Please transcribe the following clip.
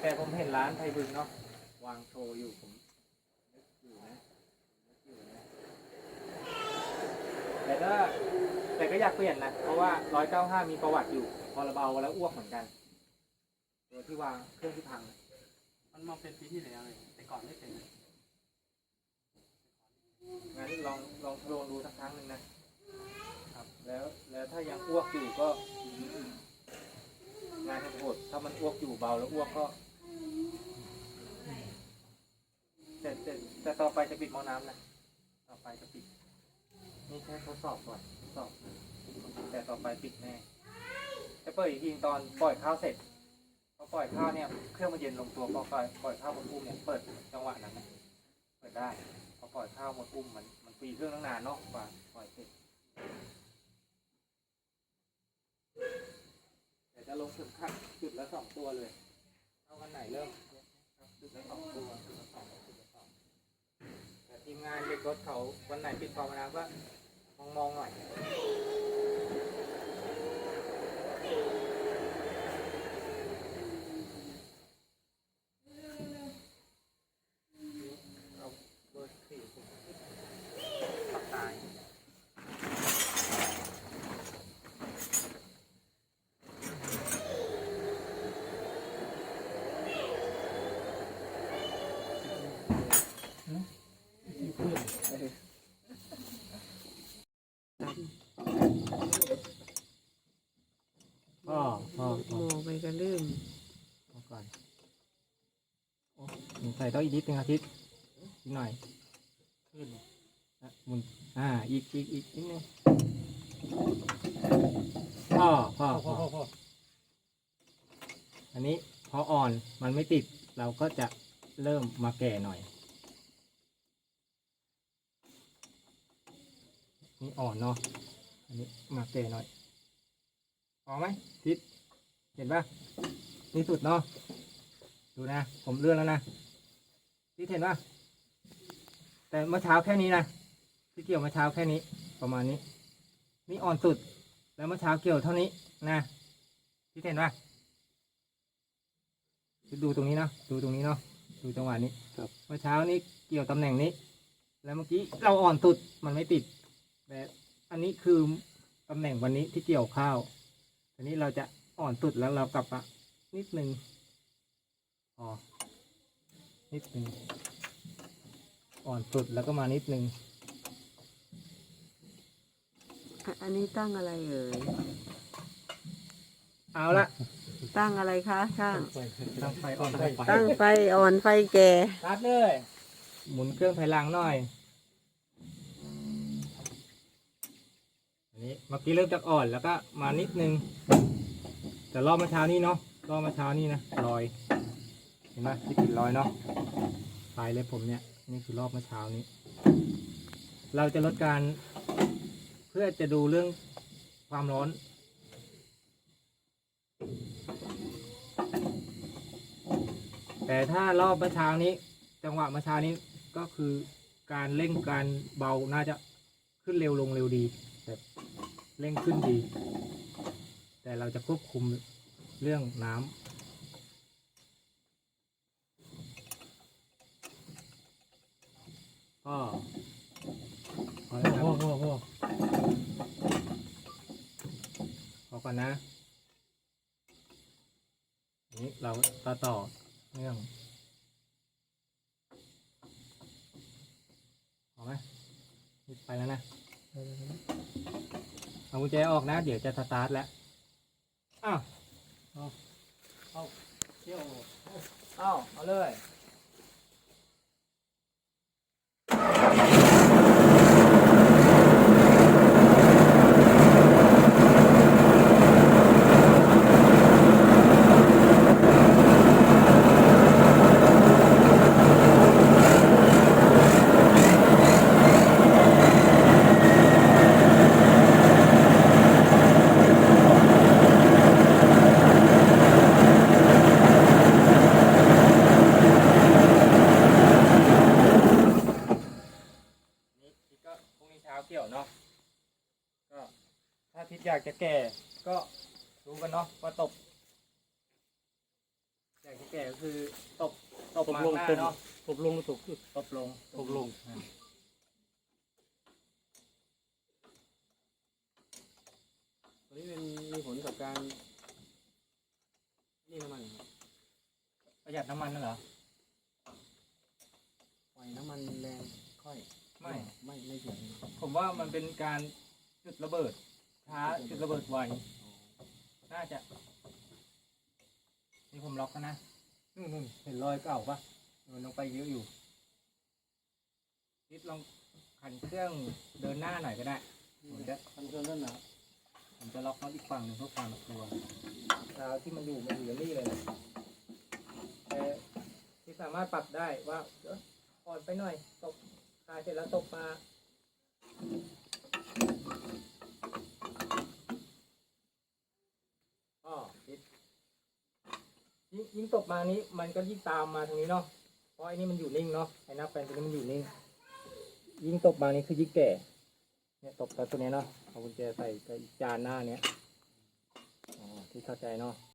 แต่ผมเห็นร้านไทยบึงเนาะวางโชว์อยู่ผมนึกอยู่นะนึกอยู่นะแต่ก็แต่ก็อยากเปลี่ยนนะเพราะว่าร้อยเก้าห้ามีประวัติอยู่ พอระเบาแล้วอ้วกเหมือนกันตัวที่วางเครื่องที่พังมันมาเป็นปีที่แล้วเลยแต่ก่อนไม่เป็นงั้นลองลองลองดูสักครั้งหนึ่งนะครับ แล้วแล้วถ้ายังอ้วกอยู่ก็งานให้โหดถ้ามันอ้วกอยู่เบาแล้วอ้วกก็ แต่แต่แต่ต่อไปจะปิดหม้อน้ำนะ ต่อไปจะปิด นี่แค่ทดสอบก่อนทดสอบ แต่ต่อไปปิดแน่จะเปิดอีกทีตอนปล่อยข้าวเสร็จพอปล่อยข้าวเนี่ยเครื่องมันเย็นลงตัวพอปล่อยปล่อยข้าวบนอุ้มเนี่ยเปิดจังหวะนั้นนะเปิดได้พอปล่อยข้าวหมดอุ้มมันมันฟรีเครื่องตั้งนานเนาะกว่าปล่อยเสร็จเดี๋ยวจะลงถึงขั้นจุดละสองตัวเลยเอาวันไหนเริ่มจุดละสองตัว งานเด็กรถเขาวันไหนปิดฟอร์มน้ำก็มองมองๆหน่อยเอาเบอร์สี่ผมปักตาย พ่อพ่อ โมไปก็ลืม พ่อ ก่อนโอ้หนูใส่ต้องอีกนิดนึงอาทิตย์อีกหน่อยขึ้นอะหมุนอ่าอีกอีกอีกนิดนึงพ่อพ่อพ่ออันนี้พออ่อนมันไม่ติดเราก็จะเริ่มมาแก่หน่อยนี่อ่อนเนาะอันนี้มาแก่หน่อยพอไหมทิศเห็นปะ นี่สุดเนาะดูนะ ผมเลื่อนแล้วนะทิศเห็นปะแต่เมื่อเช้าแค่นี้นะที่เกี่ยวเมื่อเช้าแค่นี้ ประมาณนี้ นี่อ่อนสุด แล้วเมื่อเช้าเกี่ยวเท่านี้นะทิศเห็นปะดูตรงนี้เนาะดูตรงนี้เนาะดูจังหวะนี้ครับเมื่อเช้านี้เกี่ยวตำแหน่งนี้ แล้วเมื่อกี้เราอ่อนสุดมันไม่ติดแต่อันนี้คือตำแหน่งวันนี้ที่เกี่ยวข้าวอันนี้เราจะอ่อนสุดแล้วเรากลับมา นิดนึงพอนิดนึงอ่อนสุดแล้วก็มานิดนึงอะอันนี้ตั้งอะไรเอ่ย เอาละตั้งอะไรคะช่าง ตั้งไฟอ่อนไฟตั้งไฟอ่อนไฟแก่ ตัดเลยหมุนเครื่องถอยหลังหน่อยอันนี้เมื่อกี้เริ่มจากอ่อนแล้วก็มานิดนึงแต่รอบเมื่อเช้านี้เนาะ รอบเมื่อเช้านี้นะรอยเห็นไหมที่ติดรอยเนาะปลายเล็บผมเนี่ยนี่คือรอบเมื่อเช้านี้ เราจะลดการ เพื่อจะดูเรื่องความร้อน แต่ถ้ารอบเมื่อเช้านี้ จังหวะเมื่อเช้านี้ก็คือการเร่งการเบาน่าจะขึ้นเร็วลงเร็วดีแบบเร่งขึ้นดี แต่เราจะควบคุม เรื่องน้ำก็พอแล้วครับพ่อพ่อพ่อพอก่อนนะอันนี้เราต่อต่อเรื่องพอไหมนี่ไปแล้วนะ เอากุญแจออกนะ เดี๋ยวจะสตาร์ทแล้วอ้าวเอาเอาเที่ยวเอาเอาเลย เช้าเกี่ยวเนาะก็ถ้าทิศอยากจะแก่ก็รู้กันเนาะว่าตกอยากจะแก่ก็คือตบตบตบมาลงหน้าตบเนาะตบลงตบขึ้นตบลงตบลงอ่าตัวนี้เป็นมีผลกับการนี่น้ำมันครับประหยัดน้ำมันนั่นเหรอปล่อยน้ำมันแรงค่อย ไม่ ไม่ไม่เสียงผมว่ามันเป็นการจุดระเบิดช้าจุดระเบิดไวน่าจะ นี่ผมล็อกแล้วนะนู่นนู่นเห็นรอยเก่าปะมันลงไปเยอะอยู่นิดลองขันเครื่องเดินหน้าหน่อยก็ได้ผมจะคันเครื่องนั่นนะผมจะล็อกน็อตอีกฝั่งหนึ่งเพื่อความชัวร์เท้าที่มันอยู่มันอยู่อย่างนี้เลยนะแต่ที่สามารถปรับได้ว่าเดี๋ยวอ่อนไปหน่อยตกคลาย เสร็จแล้วตกมาอ๋อปิดยิ่งยิ่งตกมานี้ มันก็ยิ่งตามมาทางนี้เนาะเพราะไอ้นี่มันอยู่นิ่งเนาะไอ้น้าแปนตัวนี้มันอยู่นิ่ง ยิ่งตกมานี้คือยิ่งแก่ เนี่ยตกไปตัวเนี้ยเนาะเอากุญแจใส่กับอีกจานหน้าเนี้ยอ๋อที่เข้าใจเนาะ